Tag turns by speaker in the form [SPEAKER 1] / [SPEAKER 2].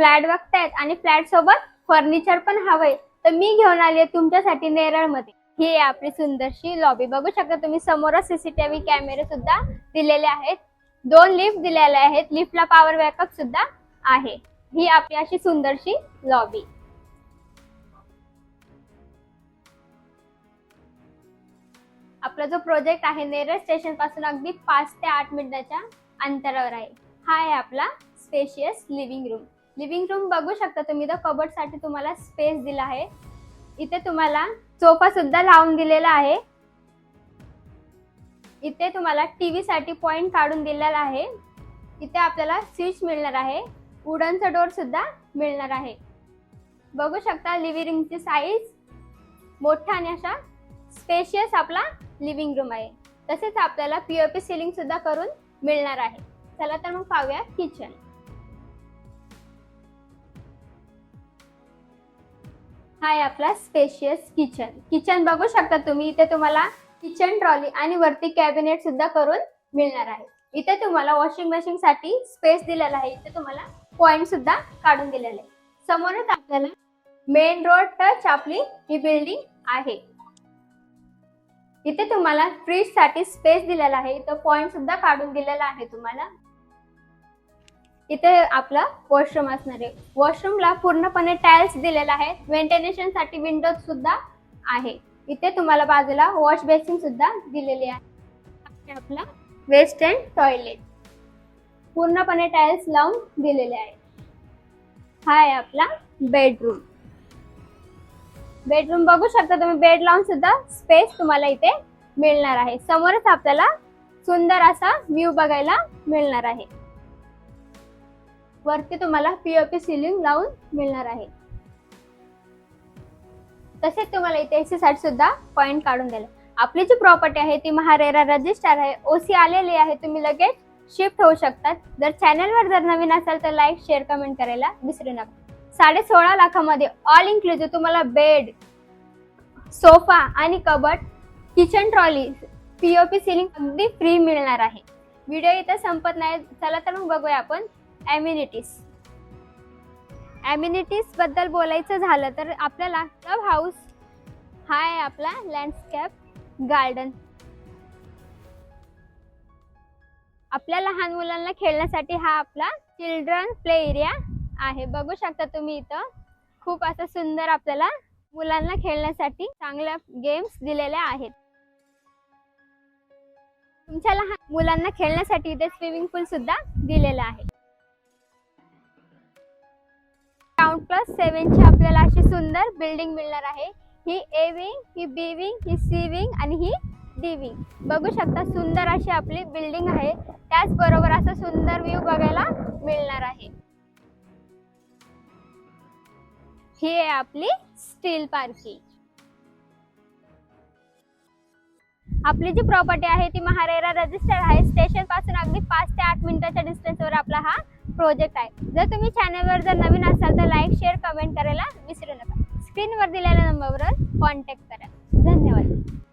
[SPEAKER 1] Flat बघतायत आणि flat सोबत फर्निचर पण हवंय. तर मी घेऊन आली तुमच्यासाठी नेरळमध्ये. ही आहे आपली सुंदरशी लॉबी बघू शकता तुम्ही समोरच सीसीटीव्ही कॅमेरे सुद्धा दिलेले आहेत. दोन लिफ्ट दिलेले आहेत. लिफ्टला पॉवर बॅकअप सुद्धा आहे. ही आपली अशी सुंदरशी लॉबी आपला जो प्रोजेक्ट आहे नेरळ स्टेशनपासून अगदी पाच ते आठ मिनिटाच्या अंतरावर आहे. हा आहे आपला spacious living room living room बघू शकता तुम्ही. तर कबर्डसाठी तुम्हाला स्पेस दिला आहे. इथे तुम्हाला सोफा सुद्धा लावून दिलेला आहे. इथे तुम्हाला टीव्ही साठी पॉइंट काढून दिलेला आहे. इथे आपल्याला स्विच मिळणार आहे. वुडनचा डोर सुद्धा मिळणार आहे. बघू शकता लिव्हिंग रूमची साईज मोठा आणि अशा स्पेशियस आपला लिव्हिंग रूम आहे. तसेच आपल्याला पीओपी सिलिंग सुद्धा करून मिळणार आहे. चला तर मग पाहूया किचन हा आहे आपला स्पेशियस किचन किचन बघू शकता तुम्ही इथे तुम्हाला किचन ट्रॉली आणि वरती कॅबिनेट सुद्धा करून मिळणार आहे. इथे तुम्हाला वॉशिंग मशीन साठी स्पेस दिलेला आहे. इथे तुम्हाला पॉइंट सुद्धा काढून दिलेले. आहे समोरच आपल्याला मेन रोड टच आपली ही बिल्डिंग आहे. इथे तुम्हाला फ्रीजसाठी स्पेस दिलेला आहे. इथं पॉइंट सुद्धा काढून दिलेला आहे तुम्हाला. इथे आपला वॉशरूम असणार आहे. वॉशरूमला पूर्णपणे टाइल्स दिलेला आहे व्हेंटिलेशनसाठी विंडोज सुद्धा आहे. इथे तुम्हाला बाजूला वॉश बेसिन सुद्धा दिलेली आहे. आपला आपला वेस्टर्न टॉयलेट पूर्णपणे टाइल्स लावून दिलेले आहे. हा आहे आपला बेडरूम बेडरूम बघू शकता तुम्ही. बेड लावून सुद्धा स्पेस तुम्हाला इथे मिळणार आहे. समोरच आपल्याला सुंदर असा व्ह्यू बघायला मिळणार आहे. वरती तुम्हाला पीओपी सिलिंग लावून मिळणार आहे. तसेच तुम्हाला इथे एसी साठी सुद्धा पॉइंट काढून दिले आपली जी प्रॉपर्टी आहे ती महारेरा रजिस्टर आहे. ओसी आलेली आहे तुम्ही लगेच शिफ्ट होऊ शकतात. जर चॅनलवर जर नवीन असाल तर लाईक शेअर कमेंट करायला विसरू नका. साडे सोळा लाखामध्ये ऑल इन्क्लुझिव्ह तुम्हाला बेड सोफा आणि कबट किचन ट्रॉली पीओपी सिलिंग अगदी फ्री मिळणार आहे. व्हिडिओ इथं संपत नाही. चला तर मग बघूया आपण ॲम्युनिटीज ॲम्युनिटीजबद्दल बोलायचं झालं तर आपल्याला क्लब हाऊस हा आहे आपला लँडस्केप गार्डन आपल्या लहान मुलांना खेळण्यासाठी हा आपला चिल्ड्रन प्ले एरिया आहे. बघू शकता तुम्ही इथं. खूप असं सुंदर आपल्याला मुलांना खेळण्यासाठी चांगल्या गेम्स दिलेल्या आहेत. तुमच्या लहान मुलांना खेळण्यासाठी इथे स्विमिंग पूल सुद्धा दिलेला आहे. ग्राउंड प्लस सेव्हनची आपल्याला अशी सुंदर बिल्डिंग मिळणार आहे. ही ए विंग ही बी विंग ही सी विंग आणि ही डी विंग बघू शकता सुंदर अशी आपली बिल्डिंग आहे. त्याचबरोबर असा सुंदर व्ह्यू बघायला मिळणार आहे. ही आहे आपली स्टील पार्किंग आपली जी प्रॉपर्टी आहे ती महारेरा रजिस्टर आहे. स्टेशनपासून अगदी पाच ते आठ मिनिटाच्या डिस्टन्सवर आपला हा प्रोजेक्ट आहे. जर तुम्ही चॅनलवर जर नवीन असाल तर लाईक शेअर कमेंट करायला विसरू नका. स्क्रीनवर दिलेल्या नंबरवर कॉन्टॅक्ट करा.